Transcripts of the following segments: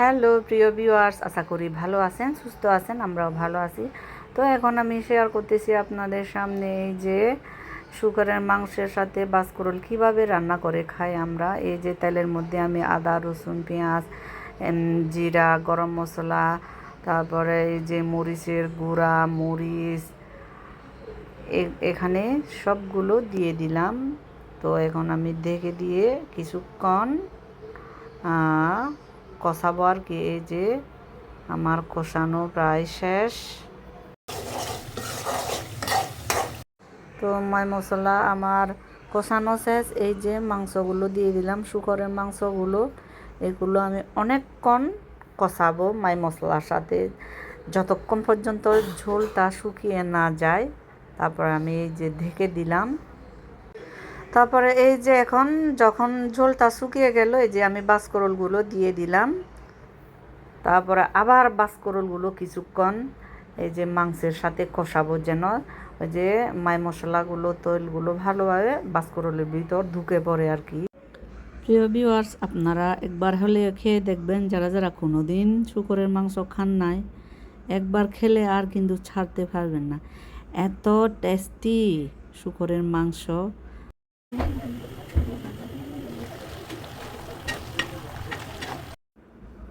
Hello, প্রিয় viewers, আশা করি ভালো আছেন, সুস্থ আছেন, আমরাও ভালো আছি। তো এখন আমি শেয়ার করতেছি আপনাদের সামনে এই যে শুকরের মাংসের সাথে বাসকরল কীভাবে রান্না করে খাই আমরা। এই যে তেলের মধ্যে আমি আদা, রসুন, পেঁয়াজ জিরা, গরম মশলা, তারপরে এই যে মরিচের গুঁড়া, মরিচ এখানে সবগুলো দিয়ে দিলাম। তো এখন আমি দেখে দিয়ে কিছুক্ষণ আহ, কষাবো আর কি এই যে আমার কষানো প্রায় শেষ। তো মাই মশলা আমার কষানো শেষ। এই যে মাংসগুলো দিয়ে দিলাম শুকরের মাংসগুলো এগুলো আমি অনেকক্ষণ কষাবো মাই মশলার সাথে। যতক্ষণ পর্যন্ত ঝোলটা শুকিয়ে না যায় তারপর আমি এই যে ঢেকে দিলাম। তারপরে এই যে এখন যখন ঝোলটা শুকিয়ে গেল, এই যে আমি বাসকরলগুলো দিয়ে দিলাম। তারপরে আবার বাসকরলগুলো কিছুক্ষণ এই যে মাংসের সাথে কষাবো যেন। ওই যে মাই মশলাগুলো, তৈলগুলো ভালোভাবে বাসকরলের ভিতর ঢুকে পড়ে আর কি। প্রিয় ভিউয়ার্স আপনারা একবার হলে খেয়ে দেখবেন, যারা যারা কোনো দিন শুকরের মাংস খান নাই, একবার খেলে আর কিন্তু ছাড়তে পারবেন না। এত টেস্টি শুকরের মাংস।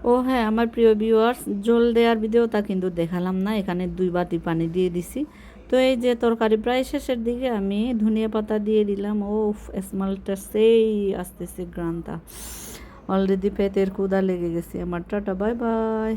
ও হ্যাঁ আমার প্রিয় ভিউয়ার্স জল দেওয়ার ভিডিওটা কিন্তু দেখালাম না, এখানে দুই বাটি পানি দিয়ে দিছি। তো এই যে তরকারি প্রায় শেষের দিকে, আমি ধনিয়া পাতা দিয়ে দিলাম। ও স্মেলটা সেই আসতেছে গ্রানটা অলরেডি পেটের কুদা লেগে গেছে আমার। Tata bye bye